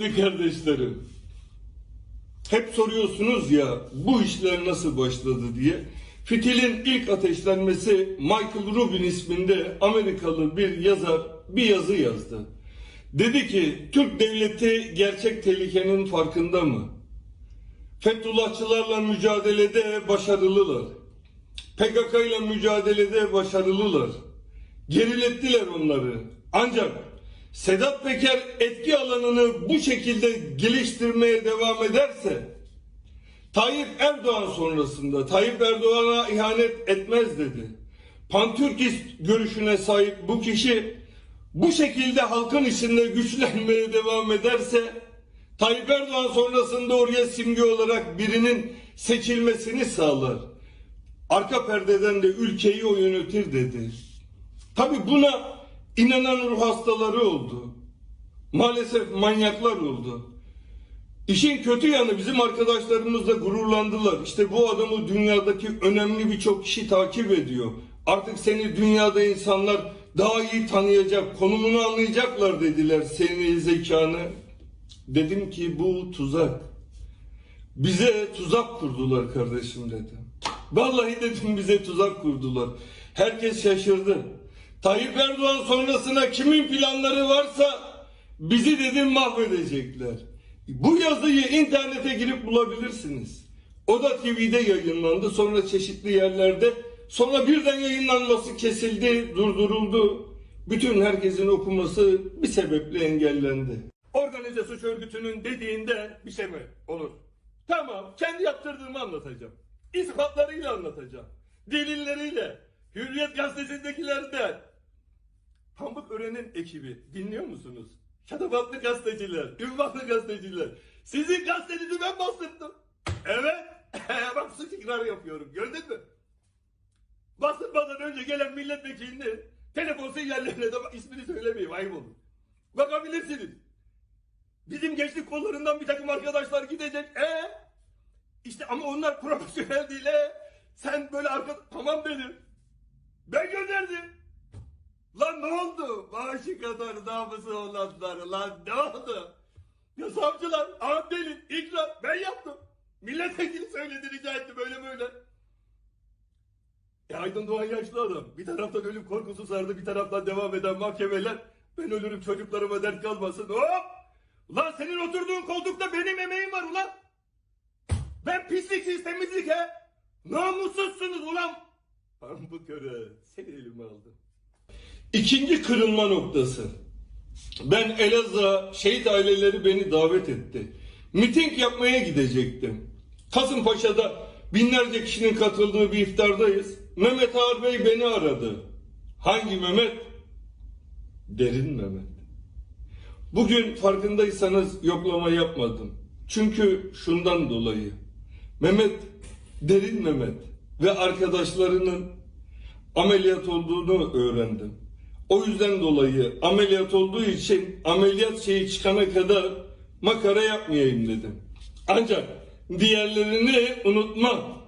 Değerli kardeşlerim, hep soruyorsunuz ya bu işler nasıl başladı diye. Fitilin ilk ateşlenmesi Michael Rubin isminde Amerikalı bir yazar bir yazı yazdı. Dedi ki Türk devleti gerçek tehlikenin farkında mı? Fethullahçılarla mücadelede başarılılar. PKK ile mücadelede başarılılar. Gerilettiler onları. Ancak Sedat Peker etki alanını bu şekilde geliştirmeye devam ederse Tayyip Erdoğan sonrasında Tayyip Erdoğan'a ihanet etmez dedi. Pantürkist görüşüne sahip bu kişi bu şekilde halkın içinde güçlenmeye devam ederse Tayyip Erdoğan sonrasında oraya simge olarak birinin seçilmesini sağlar. Arka perdeden de ülkeyi o yönetir dedi. Tabi buna inanan ruh hastaları oldu. Maalesef manyaklar oldu. İşin kötü yanı bizim arkadaşlarımız da gururlandılar. İşte bu adamı dünyadaki önemli birçok kişi takip ediyor. Artık seni dünyada insanlar daha iyi tanıyacak, konumunu anlayacaklar dediler senin zekanı. Dedim ki bu tuzak. Bize tuzak kurdular kardeşim dedim. Vallahi dedim bize tuzak kurdular. Herkes şaşırdı. Tayyip Erdoğan sonrasına kimin planları varsa bizi dedim mahvedecekler. Bu yazıyı internete girip bulabilirsiniz. O da TV'de yayınlandı. Sonra çeşitli yerlerde. Sonra birden yayınlanması kesildi, durduruldu. Bütün herkesin okuması bir sebeple engellendi. Organize suç örgütünün dediğinde bir şey mi olur? Tamam, kendi yaptırdığımı anlatacağım. İspatlarıyla anlatacağım. Delilleriyle. Hürriyet gazetesindekilerden. Pamuk Ören'in ekibi dinliyor musunuz? Şatafatlı gazeteciler, ünvanlı gazeteciler. Sizin gazetenizi ben bastırdım. Evet. Bak suç ikrarı yapıyorum. Gördün mü? Bastırmadan önce gelen milletvekilini telefon sinyallerine de ismini söylemeyeyim ayıp olur. Bakabilirsiniz. Bizim gençlik kollarından bir takım arkadaşlar gidecek. E işte ama onlar profesyonel değil. E. Sen böyle arka... Tamam dedim. Ben gönderdim. Lan ne oldu? Maaşı kadar namusu olanlar lan ne oldu? Ya savcılar, delil, ikram ben yaptım. Milletvekili söyledi rica etti böyle böyle. E Aydın Doğan yaşlı adam. Bir taraftan ölüm korkusu sardı bir taraftan devam eden mahkemeler. Ben ölürüm çocuklarıma dert kalmasın. Hop! Ulan senin oturduğun koltukta benim emeğim var ulan. Ben pisliksiz temizlik he. Namussuzsunuz ulan. Pamuk öre seni elime aldım. İkinci kırılma noktası. Ben Elazığ'a şehit aileleri beni davet etti. Miting yapmaya gidecektim. Kasımpaşa'da binlerce kişinin katıldığı bir iftardayız. Mehmet Ağar Bey beni aradı. Hangi Mehmet? Derin Mehmet. Bugün farkındaysanız yoklama yapmadım. Çünkü şundan dolayı. Mehmet, Derin Mehmet ve arkadaşlarının ameliyat olduğunu öğrendim. O yüzden dolayı ameliyat olduğu için ameliyat şeyi çıkana kadar makara yapmayayım dedim. Ancak diğerlerini unutmam.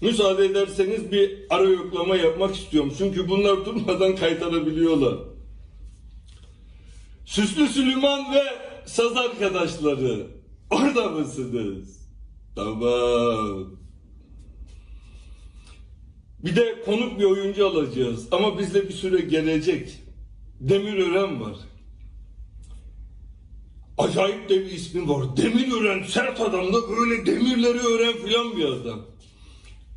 Müsaade ederseniz bir ara yoklama yapmak istiyorum. Çünkü bunlar durmadan kaytarabiliyorlar. Süslü Süleyman ve saz arkadaşları orada mısınız? Tamam. Bir de konuk bir oyuncu alacağız. Ama bizde bir süre gelecek. Demirören var. Acayip de bir ismi var. Demirören sert adam da böyle demirleri öğren filan bir adam.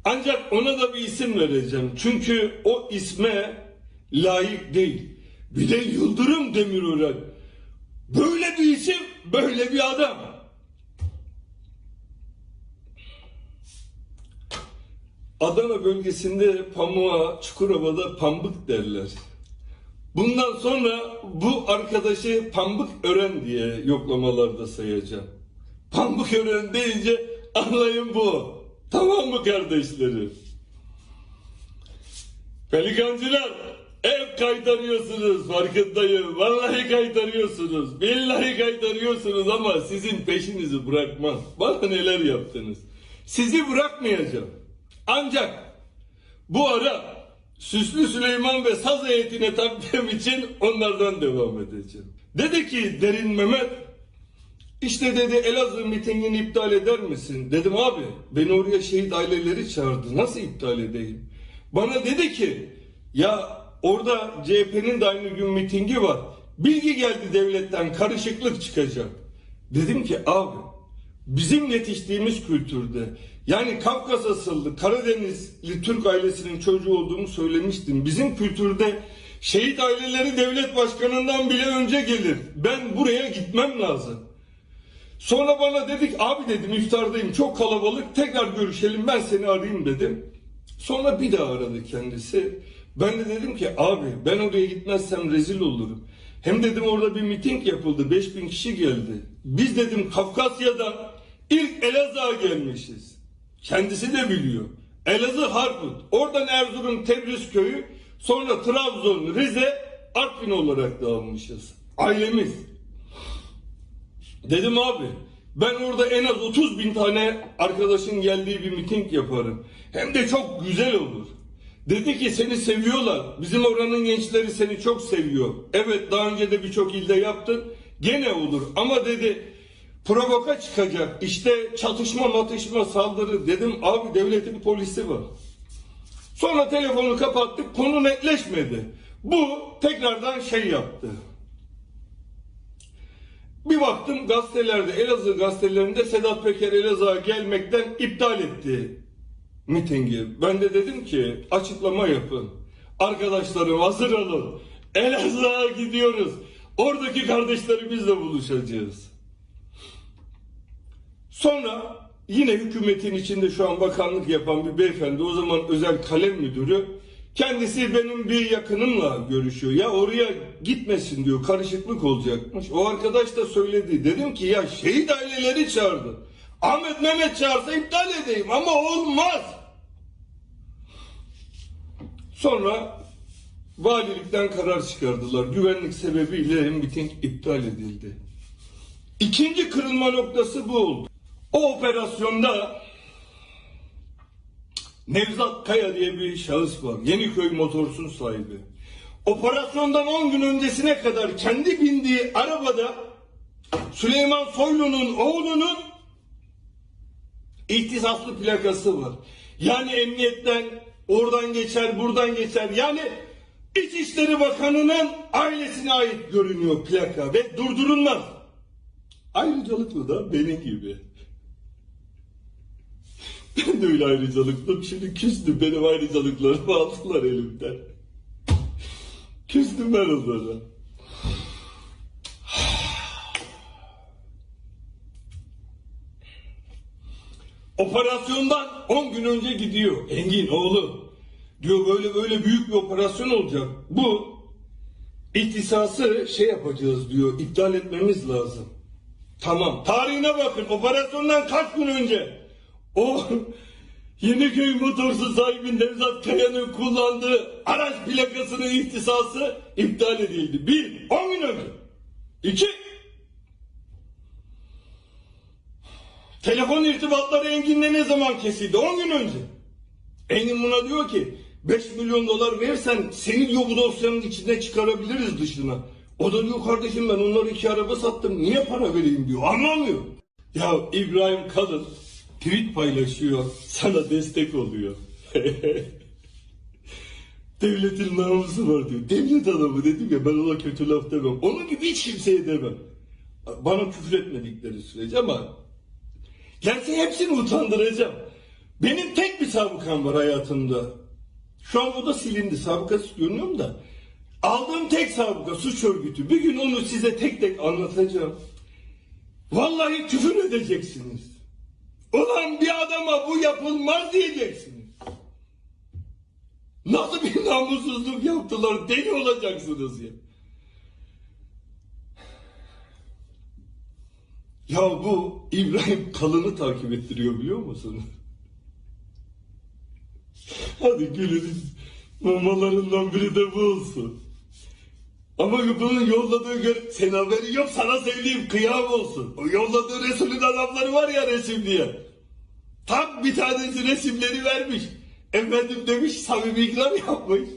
Ancak ona da bir isim vereceğim. Çünkü o isme layık değil. Bir de Yıldırım Demirören. Böyle bir isim, böyle bir adam. Adana bölgesinde pamuğa, Çukurova'da pambık derler. Bundan sonra bu arkadaşı pambık ören diye yoklamalarda sayacağım. Pambık ören deyince anlayın bu. Tamam mı kardeşlerim? Pelikancılar ev kaytarıyorsunuz farkındayım. Vallahi kaytarıyorsunuz. Billahi kaytarıyorsunuz ama sizin peşinizi bırakmam. Bana neler yaptınız. Sizi bırakmayacağım. Ancak bu ara Süslü Süleyman ve saz heyetine taktığım için onlardan devam edeceğim. Dedi ki Derin Mehmet İşte dedi Elazığ mitingini iptal eder misin? Dedim abi beni oraya şehit aileleri çağırdı. Nasıl iptal edeyim? Bana dedi ki ya orada CHP'nin de aynı gün mitingi var. Bilgi geldi devletten karışıklık çıkacak. Dedim ki abi bizim yetiştiğimiz kültürde yani Kafkas asıllı Karadenizli Türk ailesinin çocuğu olduğumu söylemiştim. Bizim kültürde şehit aileleri devlet başkanından bile önce gelir. Ben buraya gitmem lazım. Sonra bana dedik abi dedim iftardayım çok kalabalık tekrar görüşelim ben seni arayayım dedim. Sonra bir daha aradı kendisi. Ben de dedim ki abi ben oraya gitmezsem rezil olurum. Hem dedim orada bir miting yapıldı 5000 kişi geldi. Biz dedim Kafkasya'dan ilk Elazığ'a gelmişiz. Kendisi de biliyor. Elazığ Harput. Oradan Erzurum Tebriz köyü sonra Trabzon, Rize, Artvin olarak dağılmışız. Ailemiz. Dedim abi ben orada en az 30 bin tane arkadaşın geldiği bir miting yaparım. Hem de çok güzel olur. Dedi ki seni seviyorlar. Bizim oranın gençleri seni çok seviyor. Evet daha önce de birçok ilde yaptın. Gene olur ama dedi provoka çıkacak. İşte çatışma matışma saldırı. Dedim abi devletin polisi var. Sonra telefonu kapattık konu netleşmedi. Bu tekrardan şey yaptı. Bir baktım gazetelerde, Elazığ gazetelerinde Sedat Peker Elazığ'a gelmekten iptal etti mitingi. Ben de dedim ki açıklama yapın. Arkadaşlarım hazır olun. Elazığ'a gidiyoruz. Oradaki kardeşlerimizle buluşacağız. Sonra yine hükümetin içinde şu an bakanlık yapan bir beyefendi o zaman özel kalem müdürü kendisi benim bir yakınımla görüşüyor. Ya oraya gitmesin diyor karışıklık olacakmış. O arkadaş da söyledi. Dedim ki ya şehit aileleri çağırdı. Ahmet Mehmet çağırsa iptal edeyim ama olmaz. Sonra valilikten karar çıkardılar. Güvenlik sebebiyle miting iptal edildi. İkinci kırılma noktası bu oldu. O operasyonda Nevzat Kaya diye bir şahıs var. Yeniköy Motors'un sahibi. Operasyondan 10 gün öncesine kadar kendi bindiği arabada Süleyman Soylu'nun oğlunun ihtisaslı plakası var. Yani emniyetten oradan geçer, buradan geçer. Yani İçişleri Bakanı'nın ailesine ait görünüyor plaka ve durdurulmaz. Ayrıcalıklı da benim gibi. Ben de öyle ayrıcalıklım. Şimdi küstüm. Benim ayrıcalıklarımı aldılar elimden. Küstüm ben onlara. Operasyondan 10 gün önce gidiyor. Engin oğlu. Diyor böyle böyle büyük bir operasyon olacak. Bu ihtisası şey yapacağız diyor. iptal etmemiz lazım. Tamam. Tarihine bakın. Operasyondan kaç gün önce? O Yeniköy motorsu sahibi Nevzat Kaya'nın kullandığı araç plakasının ihtisası iptal edildi. Bir, on gün önce. İki, telefon irtibatları Engin'le ne zaman kesildi? On gün önce. Engin buna diyor ki 5 milyon dolar versen seni diyor bu dosyanın içine çıkarabiliriz dışına. O da diyor kardeşim ben onları iki araba sattım niye para vereyim diyor anlamıyor. Ya İbrahim Kalın tweet paylaşıyor sana destek oluyor. Devletin namusu var diyor. Devlet adamı dedim ya ben ona kötü laf demem. Onun gibi hiç kimseye demem. Bana küfür etmedikleri sürece ama Gerçi hepsini utandıracağım. Benim tek bir sabıkam var hayatımda. Şu an o da silindi. Sabıkası görünüyor da. Aldığım tek sabıka suç örgütü. Bir gün onu size tek tek anlatacağım. Vallahi küfür edeceksiniz. Ulan bir adama bu yapılmaz diyeceksiniz. Nasıl bir namussuzluk yaptılar deli olacaksınız ya. Ya bu İbrahim Kalın'ı takip ettiriyor biliyor musun? Hadi gülünüz. Mamalarından biri de bu olsun. Ama bunun yolladığı gör... Senin haberi yok sana söyleyeyim kıyam olsun. O yolladığı Resul'ün adamları var ya resim diye. Tam bir tanesi resimleri vermiş. Efendim demiş samimi ikram yapmış.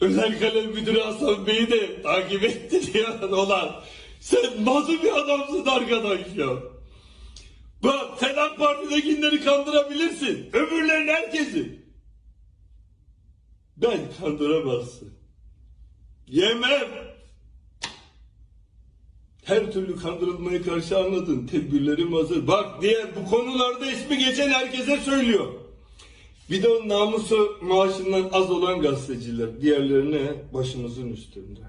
Özel kalem müdürü Hasan Bey'i de takip etti diyor. Olan Sen nasıl bir adamsın arkadaş ya? Bak sen AK Parti'dekileri kandırabilirsin. Öbürlerin herkesi. Ben kandıramazsın. Yemem. Her türlü kandırılmaya karşı anladın. Tedbirlerim hazır. Bak diğer bu konularda ismi geçen herkese söylüyor. Bir de o namusu maaşından az olan gazeteciler. Diğerlerine başımızın üstünde.